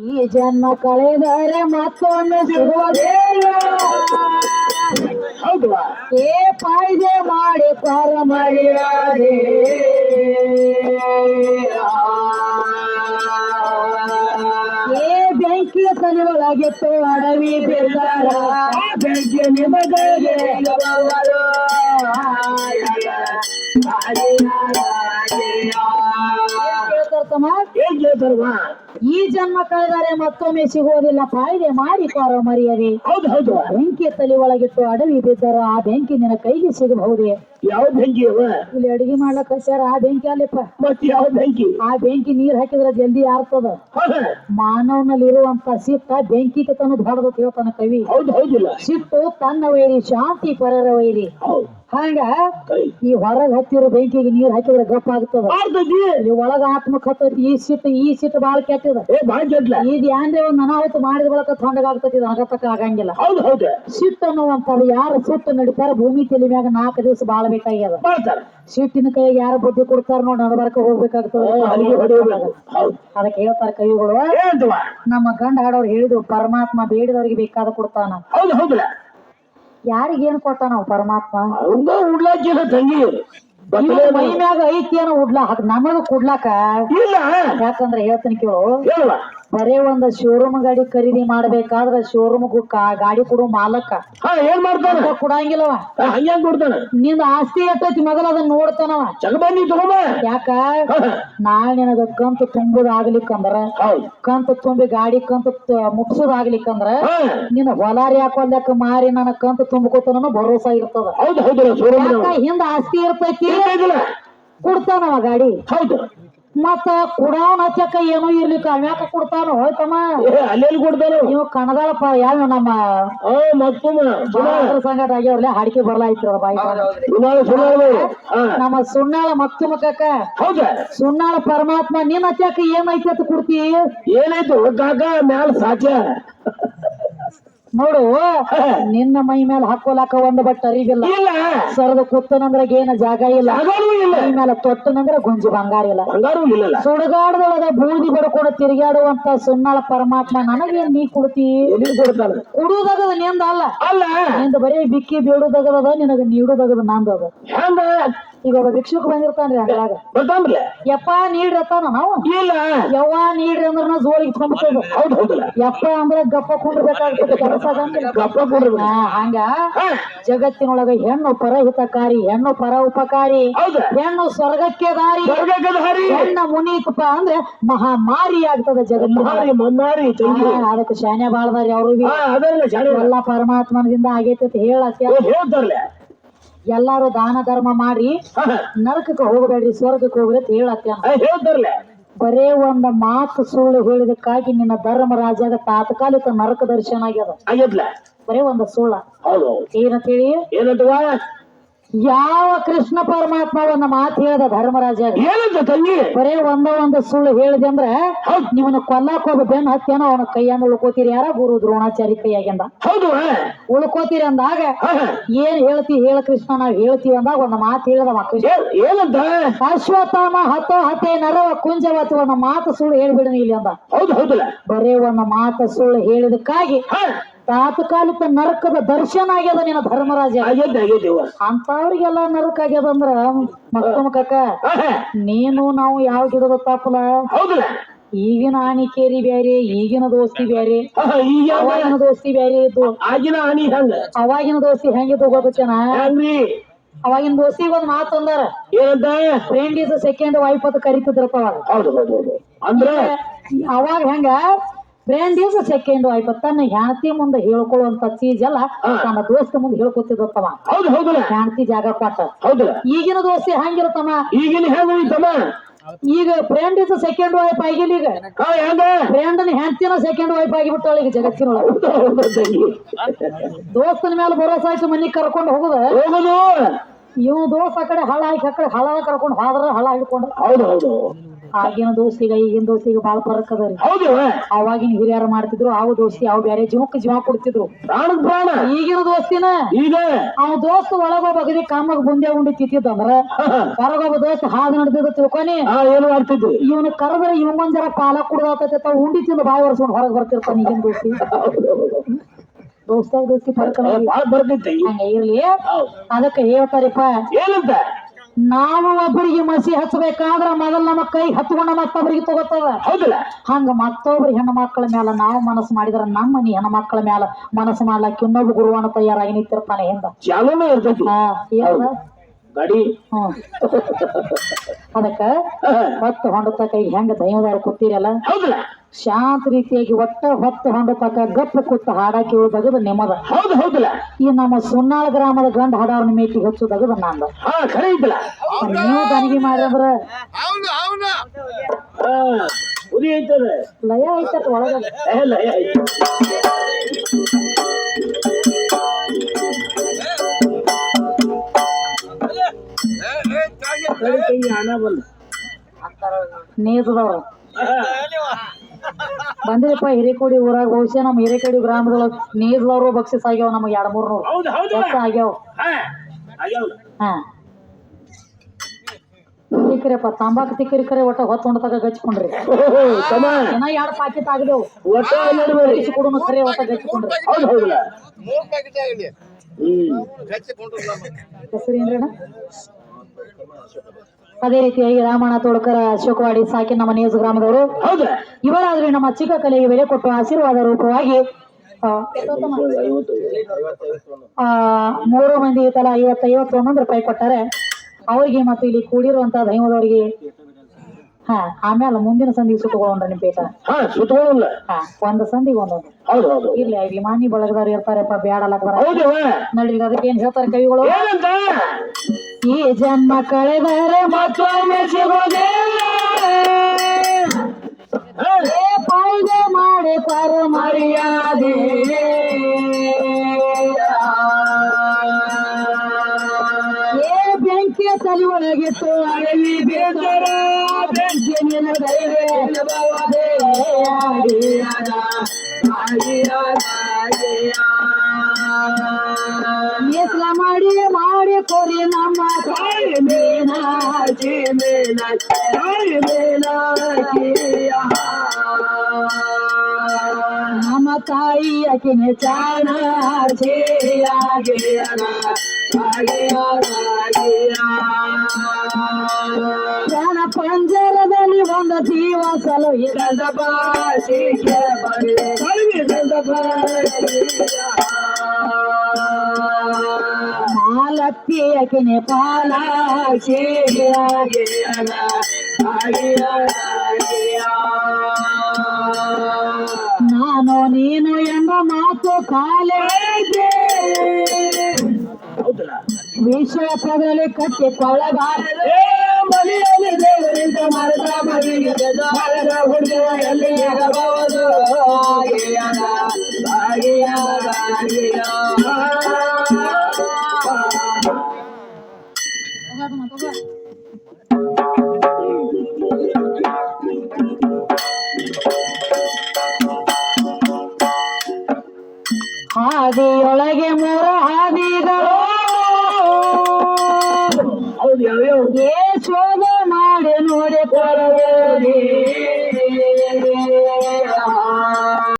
ಈ ಜನ್ಮ ಕಳೆದರೆ ಮತ್ತೊಮ್ಮೆ ಸಿಗೋದಿಲ್ಲ ಹೌದು. ಏ ಪಾಯ್ದೆ ಮಾಡಿ ಪಾರ ಮಾಡಿಯಾದೆ ಏ ಬೆಂಕಿಯ ತಲೆ ಒಳಗಿತ್ತು ಅಡವಿ ಬಿದ್ದಾರ ಬೆಂಕಿ ನಿಮಗೆ ಹೇಳ್ತಾರತಮ್ಮ, ಏನ್ ಕೇಳ್ತಾರವ ಈ ಜನ್ಮ ಕಳೆದರೆ ಮತ್ತೊಮ್ಮೆ ಸಿಗೋದಿಲ್ಲ ಕಾಯ್ದೆ ಮಾಡಿ ಕಾರೋ ಮರಿಯದೆ ಹೌದು. ಹೌದು ಬೆಂಕಿ ತಲೆ ಒಳಗಿಟ್ಟು ಅಡವಿ ಬಿದ್ದರೆ ಆ ಬೆಂಕಿ ನಿನ್ನ ಕೈಗೆ ಸಿಗಬಹುದೇ? ಯಾವ ಬೆಂಕಿ ಅವ? ಇಲ್ಲಿ ಅಡಿಗೆ ಮಾಡ್ಲಕ್ಕ ಹಚ್ಚಾರ ಆ ಬೆಂಕಿ ಅಲ್ಲಿಪ್ಪ. ಮತ್ ಯಾವ ಬೆಂಕಿ? ಆ ಬೆಂಕಿ ನೀರ್ ಹಾಕಿದ್ರೆ ಜಲ್ದಿ ಆರ್ತದ. ಮಾನವನಲ್ಲಿ ಇರುವಂತ ಸಿಟ್ಟ ಬೆಂಕಿ ತನ್ನದು ಹೊಡೆದ ಹೇಳ್ತಾನ ಕವಿ ಹೌದು ಹೌದಿಲ್ಲ. ಸಿಟ್ಟು ತನ್ನ ವೈರಿ ಶಾಂತಿ ಪರರ ವೈರಿ. ಹಂಗ ಈ ಹೊರಗ್ ಹತ್ತಿರೋ ಬೆಂಕಿಗೆ ನೀರ್ ಹಾಕಿದ್ರೆ ಗಪ್ಪ ಆಗ್ತದ ಒಳಗ ಆತ್ಮಕ್ ಹತ್ತೈತಿ ಈ ಸಿಟ್ಟು ಈ ಸಿಟ್ಟು ಬಾಳ ಏ ಬಾಳ್ ಯಾಂದ್ರೆ ಒಂದ್ ಅನಾಹುತ ಮಾಡಿದ ಬಳಕ ತಣ್ಣಗಾಗ್ತತಿ ಆಗತಕ್ಕ ಆಗಂಗಿಲ್ಲ. ಹೌದು ಹೌದು. ಸಿಟ್ಟು ಅನ್ನುವಂಥದ್ದು ಯಾರು ಸಿಟ್ಟು ನಡೀತಾರ? ಭೂಮಿ ತಲೆ ಮ್ಯಾಗ ನಾಲ್ಕು ದಿವಸ ಬಾಳ ಬೇಕಾಗ್ಯದ ಸಿಟ್ಟಿನ ಕೈಗೆ ಯಾರು ಬುದ್ಧಿ ಕೊಡ್ತಾರ ನೋಡಿ ನಡಬರ್ಕ ಹೋಗ್ಬೇಕಾಗ್ತದ. ಅಲ್ಲಿಗೆ ಹೊಡೆಯಬೇಕು ಅದಕ್ಕೆ ಹೇಳ್ತಾರ ಕೈಗಳು ನಮ್ಮ ಗಂಡ ಹಾಡೋರು ಹೇಳಿದ್ರು ಪರಮಾತ್ಮ ಬೇಡಿದವ್ರಿಗೆ ಬೇಕಾದ ಕೊಡ್ತಾನ. ಹೌದು ಹೌದು. ಯಾರಿಗೇನು ಕೊಡ್ತಾನ ಪರಮಾತ್ಮ? ಉಡ್ಲಾಕಿಲ್ಲ ತಂಗಿ ಮೈ ಮ್ಯಾಗ ಐತಿ ಏನೋ ಉಡ್ಲಾ ಅದ್ ನಮಗ ಕುಡ್ಲಾಕ. ಇಲ್ಲ. ಯಾಕಂದ್ರೆ ಹೇಳ್ತೀನಿ ಕೇಳು. ಹೇಳುವ ಬರೇ ಒಂದ್ ಶೋರೂಮ್ ಗಾಡಿ ಖರೀದಿ ಮಾಡ್ಬೇಕಾದ್ರ ಶೋರೂಮ್ ಗಾಡಿ ಕೊಡು ಮಾಲಕ. ಹಾ ಏನ್ ಮಾಡ್ತಾನ? ಕೊಡಂಗಿಲ್ಲವ. ಹಂಗ್ಯಾಂಗ್ ಕೊಡ್ತಾನ? ನಿಂದ ಆಸ್ತಿ ಎಷ್ಟೈತಿ ಮೊದಲ ಅದನ್ನ ನೋಡ್ತಾನವ. ತಗೊಂಬ. ಯಾಕ? ನಾ ನಾಳೆ ನಿನಗ ಕಂತು ತುಂಬುದಾಗ್ಲಿಕ್ಕಂದ್ರ ಕಂತು ತುಂಬಿ ಗಾಡಿ ಕಂತು ಮುಗ್ಸುದಾಗ್ಲಿಕ್ಕಂದ್ರ ನಿನ್ನ ಹೊಲಾರಿ ಹಾಕೊಂಡಕ್ಕ ಮಾರಿ ನನ್ನ ಕಂತು ತುಂಬಕೋತನ ಭರೋಸಾ ಇರ್ತದ. ಹೌದು ಆಸ್ತಿ ಇರ್ತೈತಿ? ಕೊಡ್ತಾನವ ಗಾಡಿ. ಹೌದು. ಮತ್ತ ಕುಡಾವನ್ ಹಚ್ಚಕ ಏನೋ ಇರ್ಲಿಕ್ಕ. ಅವ್ಯಾಕ ಕೊಡ್ತಾನೋ ಹೋಯ್ತಮ್ಮ? ಅಲ್ಲೆಲ್ಲಿ ಕೊಡ್ತಾನ ಇವ್ ಕಣದಾಳಪ್ಪ ಯಾವ ನಮ್ಮ ಮತ್ತೊಮ್ಮ ಸಂಗಟ ಆಗ್ಯಾವ್ರಲ್ಲ ಹಾಡಿಕೆ ಬರ್ಲಾಯ್ತು ಬಾಯಿ ನಮ್ಮ ಸುಣ್ಣಾಳ ಮಕ್ಕಳ ಕಕ್ಕ ಸುಣ್ಣಾಳ ಪರಮಾತ್ಮ ನಿನ್ನ ಹಚ್ಚಾಕ ಏನೈತಿ ಅಂತ ಕೊಡ್ತಿ? ಏನಾಯ್ತು? ಕಾಕ ಮ್ಯಾಲ ಸಾಚ ನೋಡು. ನಿನ್ನ ಮೈ ಮೇಲೆ ಹಾಕೋಲಾಕ ಒಂದು ಬಟ್ ಅರಿವಿಲ್ಲ. ಸರದ ಕುತ್ತನಂದ್ರ ಏನ ಜಾಗ ಇಲ್ಲ. ಮೈ ಮೇಲೆ ತೊಟ್ಟನಂದ್ರ ಗುಂಜಿ ಬಂಗಾರ ಇಲ್ಲ. ಸುಡುಗಾಡದೊಳಗ ಬೂದಿ ಬಡ್ಕೊಂಡು ತಿರುಗಾಡುವಂತ ಸುಣ್ಣಾಳ ಪರಮಾತ್ಮ ನನಗೇನ್ ನೀ ಕೊಡ್ತಿ? ಕುಡುದಗದ ನಿಂದ ಅಲ್ಲ. ನಿಂದ ಬರೀ ಬಿಕ್ಕಿ ಬೀಳುದಗದ ನಿನಗ ನೀಡುದಗದ ನಂದು ಅದ ಹೆಂಗ ಈಗ ಒಬ್ಬ ಭಿಕ್ಷುಕ್ ಬಂದಿರ್ತಾನ್ರಿ ಅಂದ್ರಾಗ ಬರ್ತಾನ್ರಲ್ಲ ಯಪ್ಪ ನೀಡ್ರಿ ಅತ್ತಾನ ನಾವು? ಇಲ್ಲ. ಯವ್ವ ನೀಡ್ರಿ ಅಂದ್ರ ನಾವು ಜೋಳಿಗೆ ತುಂಬ್ತದ ಹೌದು ಹೌದಲ್ಲ. ಯಪ್ಪ ಅಂದ್ರ ಗಪ್ಪ ಕುಂಡ್ಬೇಕಾಗ್ತದೆ ಕೆಲಸ ಗಪ್ಪ ಕೊಡ್ರಿ ಹಂಗ? ಜಗತ್ತಿನೊಳಗ ಹೆಣ್ಣು ಪರಹಿತಕಾರಿ ಹೆಣ್ಣು ಪರ ಉಪಕಾರಿ ಹೆಣ್ಣು ಸ್ವರ್ಗಕ್ಕೆ ದಾರಿ ಹೆಣ್ಣ ಮುನೀತಪ್ಪ ಅಂದ್ರೆ ಮಹಾಮಾರಿ ಆಗ್ತದ ಜಗತ್ತಿನ ಮಾರಿ ತಂಗಿ ಅದಕ್ಕೆ ಶಾನೆ ಬಾಳ್ದಾರಿ ಅವ್ರಿಗೆ ಎಲ್ಲ ಪರಮಾತ್ಮನದಿಂದ ಆಗೈತಿ ಹೇಳ ಹೇಳ್ತಾರಲ್ಲ ಎಲ್ಲಾರು ದಾನ ಧರ್ಮ ಮಾಡಿ ನರಕಕ್ಕೆ ಹೋಗಬೇಡ್ರಿ ಸ್ವರ್ಗಕ್ಕೆ ಹೋಗ್ರಿ ಅಂತ ಹೇಳತ್ತೆ ಹೇಳ್ತಾರಲ್ಲ ಬರೇ ಒಂದ ಮಾತು ಸುಳ್ಳು ಹೇಳಿದಕ್ಕಾಗಿ ನಿನ್ನ ಧರ್ಮರಾಜಾಗ ತಾತ್ಕಾಲಿಕ ನರಕ ದರ್ಶನ ಆಗ್ಯದ. ಬರೇ ಒಂದ ಸುಳ್ಳ. ಏನಂತೇಳಿ ಏನಂತವ ಯಾವ ಕೃಷ್ಣ ಪರಮಾತ್ಮ ಒಂದ ಮಾತು ಹೇಳ್ದ ಧರ್ಮರಾಜ? ಏನಂತ ತಂಗಿ? ಬರೇ ಒಂದ ಒಂದು ಸುಳ್ಳು ಹೇಳಿದೆ ಅಂದ್ರ ನಿಮ್ಮನ್ನ ಕೊಲ್ಲಾಕ್ ಹೋಗ ಬೆನ್ ಹತ್ತೇನೋ ಅವನ ಕೈಯನ್ನ ಉಳ್ಕೋತೀರಿ ಯಾರ? ಗುರು ದ್ರೋಣಾಚಾರಿ ಕೈಯಾಗಿಂದ. ಹೌದು ಉಳ್ಕೋತೀರಿ ಅಂದಾಗ. ಏನ್ ಹೇಳ್ತಿ? ಹೇಳ ಕೃಷ್ಣ ನಾವ್ ಹೇಳ್ತೀವಿ ಅಂದಾಗ ಒಂದ್ ಮಾತು ಹೇಳಿದ ಏನಂತ? ಅಶ್ವತ್ಥಾಮ ಹತ್ತ ಹತ್ತೆ ನರವ ಕುಂಜವತ್ತು ಒಂದ್ ಮಾತು ಸುಳ್ಳು ಹೇಳ್ಬಿಡ್ರಿ ಇಲ್ಲಿ ಅಂದ. ಹೌದು ಹೌದಲ್ಲ ಬರೇ ಒಂದ್ ಮಾತು ಸುಳ್ಳು ಹೇಳಿದಕ್ಕಾಗಿ ತಾತ್ಕಾಲಿಕ ನರಕದ ದರ್ಶನ ಆಗ್ಯದ ನಿನ್ನ ಧರ್ಮರಾಜ. ಅಂತವ್ರಿಗೆಲ್ಲ ನರಕ ಆಗ್ಯದ ಅಂದ್ರ ಮಕ್ಕ ಕಕ್ಕ. ನೀನು ನಾವು ಯಾವ ಗಿಡದ ಹೌದಲ್ಲ ಈಗಿನ ಆಣಿಕೇರಿ ಬ್ಯಾರೆ ಈಗಿನ ದೋಸ್ತಿ ಬ್ಯಾರೆ ಅವಾಗಿನ ದೋಸ್ತಿ ಬ್ಯಾರೆ ಇದ್ದು. ಅವಾಗಿನ ದೋಸ್ತಿ ಹೆಂಗಿದ್ದು ಗೊತ್ತೇನ ಅವಾಗಿನ ದೋಸ್ತಿಗೆ ಒಂದ್ ಮಾತು ಅಂದಾರ. ಫ್ರೆಂಡ್ ಇಸ್ ಸೆಕೆಂಡ್ ವೈಫ್ ಅಂತ ಕರಿತಿದ್ರಪ್ಪ ಅವಾಗ ಅವಾಗ ಹೆಂಗ? ಫ್ರೆಂಡ್ ಸೆಕೆಂಡ್ ವೈಫ್ ತನ್ನ ಹೆಂಡತಿ ಮುಂದೆ ಹೇಳ್ಕೊಳ್ಳುವಂತ ಚೀಸ್ ಎಲ್ಲ ತನ್ನ ದೋಸ್ತ ಮುಂದೆ ಹೇಳ್ಕೊತಿದ್ದತ್ತವ. ಹೌದು ಹೌದು. ಹೆಂಡತಿ ಜಾಗ ಕೊಟ್ಟ. ಹೌದು. ಈಗಿನ ದೋಸ್ತಿ ಹಂಗಿರತ್ತಮ್ಮ ಈಗಿನ ಹೆಂಗ ಐತಮ್ಮ ಈಗ ಫ್ರೆಂಡ್ ಇಸ್ ಸೆಕೆಂಡ್ ವೈಫ್ ಆಗಿಲ್ಲ ಈಗ. ಫ್ರೆಂಡ್ ಹೆಂಡತಿನ ಸೆಕೆಂಡ್ ವೈಫ್ ಆಗಿಬಿಟ್ಟಾಳ ಈಗ ಜಗತ್ತಿನೊಳಗ. ದೋಸ್ತನ ಮೇಲೆ ಭರೋಸಾ ಆಯ್ತು ಮನಿ ಕರ್ಕೊಂಡು ಹೋಗುದ? ಹೋಗುದು. ಇವ್ ದೋಸ್ತ ಆ ಕಡೆ ಹಳ ಹಾಕಿ ಆ ಕಡೆ ಹಳ ಕರ್ಕೊಂಡು ಹಾದ್ರ ಹಳ ಹಿಡ್ಕೊಂಡ್ರ ಹೌದು ಹೌದು. ಆಗಿನ ದೋಸ್ತಿಗ ಈಗಿನ ದೋಸ್ತಿಗ ಬಾಳ ಫರಕ್ ಅದ ರೀ. ಹೌದು. ಅವಾಗಿನ ಹಿರಿಯರ ಮಾಡ್ತಿದ್ರು ಅವು ದೋಸ್ತಿ ಅವು ಬೇರೆ ಜೀವಕ್ಕೆ ಜೀವ ಕೊಡ್ತಿದ್ರು. ಪ್ರಾಣ. ಈಗಿನ ದೋಸ್ತಿನ ಈಗ. ಅವ ದೋಸ್ತ ಒಳಗೊಬ್ಬ ಕಾಮಗ್ ಬುಂದೆ ಉಂಡಿ ತಿತ್ತಿದ್ದಂದ್ರ ಹೊರಗೊಬ್ಬ ದೋಸ್ತ ಹಾಗ ನಡೆದಿದ್ದ ತಿಳ್ಕೊನಿ ಆ ಏನು ಮಾಡ್ತಿದ್ವಿ ಇವನು ಕರೆದ್ರೆ ಇವಂಗೊಂದ್ ಜರ ಪಾಲ ಕುಡ್ದಾತ ಉಂಡಿ ತಿಂದು ಬಾಯಿ ಒರೆಸ್ಕೊಂಡು ಹೊರಗೆ ಬರ್ತಿರ್ತಾನ ಈಗಿನ ದೋಸ್ತಿ. ದೋಸ್ತಾಗ ದೋಸ್ತಿ ಹಂಗ ಇರ್ಲಿ. ಅದಕ್ಕೆ ಅದಕ್ಕೆ ಹೇಳ್ತಾರಿಪ್ಪ ಏನಂತ? ನಾವು ಒಬ್ಬರಿಗೆ ಮಸಿ ಹಚ್ಚಬೇಕಾದ್ರ ಮೊದಲು ನಮ್ಮ ಕೈ ಹತ್ಕೊಂಡ ಮತ್ತೊಬ್ಬರಿಗೆ ತಗೋತದ. ಹೌದಲ್ಲ. ಹಂಗ ಮತ್ತೊಬ್ರು ಹೆಣ್ಣು ಮಕ್ಕಳ ಮ್ಯಾಲ ನಾವು ಮನಸ್ಸು ಮಾಡಿದ್ರ ನಮ್ಮ ನೀ ಹೆಣ್ಣು ಮಕ್ಕಳ ಮ್ಯಾಲ ಮನಸ್ಸು ಮಾಡ್ಲಕ್ಕೆ ಇನ್ನೊಬ್ಬ ಗುರುವನ ತಯಾರಾಗಿ ನಿಂತಿರ್ತಾನೆ ಹಿಂದ. ಚಾಲೂನೇ ಇರ್ತೈತಿ. ಗಾಡಿ. ಅದಕ್ಕ ಮತ್ತೆ ಹೊಂಡತ ಕೈ ಹೆಂಗ ದೈವದವ್ರು ಕೂತೀರಲ್ಲ? ಹೌದಲ್ಲ. ಶಾಂತ ರೀತಿಯಾಗಿ ಒಟ್ಟ ಹೊತ್ತು ಹೊಂಡತಕ ಗಪ್ಪ ಕೊಟ್ಟು ಹಾಡಾಕಿ ಉಳ್ದಗದ ನಿಮ್ಮದ. ಹೌದು ಹೌದಲ್ಲ. ಈ ನಮ್ಮ ಸುನ್ನಾಳ ಗ್ರಾಮದ ಗಂಡ ಹಾಡಾವ್ರ ಮೇಟಿ ಹಚ್ಚುದಗದ ನಂದ. ಹಾ ಖರೆ ಐತಲ್ಲ ನೀವು ದನಿಗೆ ಮಾಡ್ರಂದ್ರ ಐತದ ಲಯ ಐತ ಒಳಗ ಲಯ ಐತಿ ನೇತದವ್ರ ಬಂದಿರಪ್ಪ ಹಿರೇಕೋಡಿ ಊರಾಗ ಹೋಗಿ ನಮ್ಮ ಹಿರೇಕೋಡಿ ಗ್ರಾಮದೊಳಗ ನೇತದವ್ರು ಬಕ್ಷಿಸ್ ಆಗ್ಯಾವ ನಮಗೆ ಎರಡ್ ಮೂರ್ ನೂರು ಹೌದು ಹೌದು. ವರ್ಷ ಆಗ್ಯಾವ. ಹಾ. ತಿಕ್ಕರಿಪ್ಪ ತಂಬಾಕು ತಿಕ್ಕರಿ ಕರೆ ಒಟ್ಟ ಹೊತ್ತು ಹೊಂಡತಾಗ ಗಚ್ಕೊಂಡ್ರಿ ಏನ ಎರಡ್ ಪಾಕೆಟ್ ಆಗದೇವು. ಕೊಡುನು ಖರೆ ಒಟ್ಟ ಗಚ್ಕೊಂಡ್ರಿ ಹೌದು ಏನ್ರಿ ಮೂರ್ ಅದೇ ರೀತಿಯಾಗಿ ರಾಮಣ್ಣ ತೋಳ್ಕರ ಅಶೋಕವಾಡಿ ಸಾಕಿ ನಮ್ಮ ನಿಯೋಜ ಗ್ರಾಮದವರು. ಹೌದು. ಇವರಾದ್ರೆ ನಮ್ಮ ಚಿಕ್ಕ ಕಲೆಗೆ ಬೆಲೆ ಕೊಟ್ಟು ಆಶೀರ್ವಾದ ರೂಪವಾಗಿ ಆ, ಮೂರು ಮಂದಿ ತಲಾ ಐವತ್ತೈವತ್ತು ಐವತ್ತು ಒಂದೊಂದು ರೂಪಾಯಿ ಕೊಟ್ಟಾರೆ ಅವ್ರಿಗೆ ಮತ್ತು ಇಲ್ಲಿ ಕೂಡಿರುವಂತ ದೈವದವರಿಗೆ ಹಾ ಆಮೇಲೆ ಮುಂದಿನ ಸಂದಿಗೆ ಸುತ್ತಕೊಂಡ್ರೆ ನಿಮ್ ಪೇಟ ಹಾ ಒಂದು ಸಂದಿಗೆ ಒಂದೊಂದು. ಹೌದು ಹೌದು. ಇರ್ಲಿ ಅಭಿಮಾನಿ ಬಳಗದವ್ರು ಇರ್ತಾರಪ್ಪ ಬ್ಯಾಡಲ್ಲ ನಡೀಲಿ ಅದಕ್ಕೆ ಏನ್ ಹೇಳ್ತಾರೆ ಕವಿಗಳು? ಈ ಜನ್ಮ ಕಳೆದರೆ ಮತ್ತೊಮ್ಮೆ ಪಾಯ್ದೆ ಮಾಡಿ ಪರ ಮರ್ಯಾದೆ ಬೆಂಕಿಯ ತಲೆ ಒಳಗಿತ್ತು ಅಡವಿ ಬೇದರ ಬೆಂಕಿ ನಿನ್ನ ಧೈರ್ಯ ಮೀಸಲ ಮಾಡಿ ಮಾಡಿ ಕೊರಿ ನಮ್ಮ ತಾಯಿ ಮೀನಾಕ್ಷಿ ಮೀನಾಕ್ಷಿ ತಾಯಿ ಮೀನಾಕ್ಷಿಯ ನಮ್ಮ ತಾಯಿ ಅಕಿನ ಚಾಣಾಕ್ಷಿ ಪ್ರಾಣ ಪಂಜರದಲ್ಲಿ ಒಂದು ಜೀವ ಸಲು ಇರದ ಭಾಷೆಗೆ ಬರೆ ಕಲಿವಿರದ ಮಾಲತ್ತಿ ಅಕಿನ ಪಾಲಾಕ್ಷಿ ನಾನು ನೀನು ಎಂಬ ಮಾತು ಕಾಲೇ ಹೌದಲ್ಲ ವಿಷಯ ಪದದಲ್ಲಿ ಕಟ್ಟಿಕೊಳ್ಳಬಾರದು ಏ ಮನೆಯಲ್ಲಿ ದೇವರಿಂದ ಮರದ ಮನೆಗೆ ಬೆದ ಮರದ ಹುಡುಗ ಎಲ್ಲಿ ಇರಬಹುದು ಆಗಿಯಾದ, ಆಗಿಯಾದ, ಹಾದಿಯೊಳಗೆ ಮೂರು ಹಾದಿಗಳು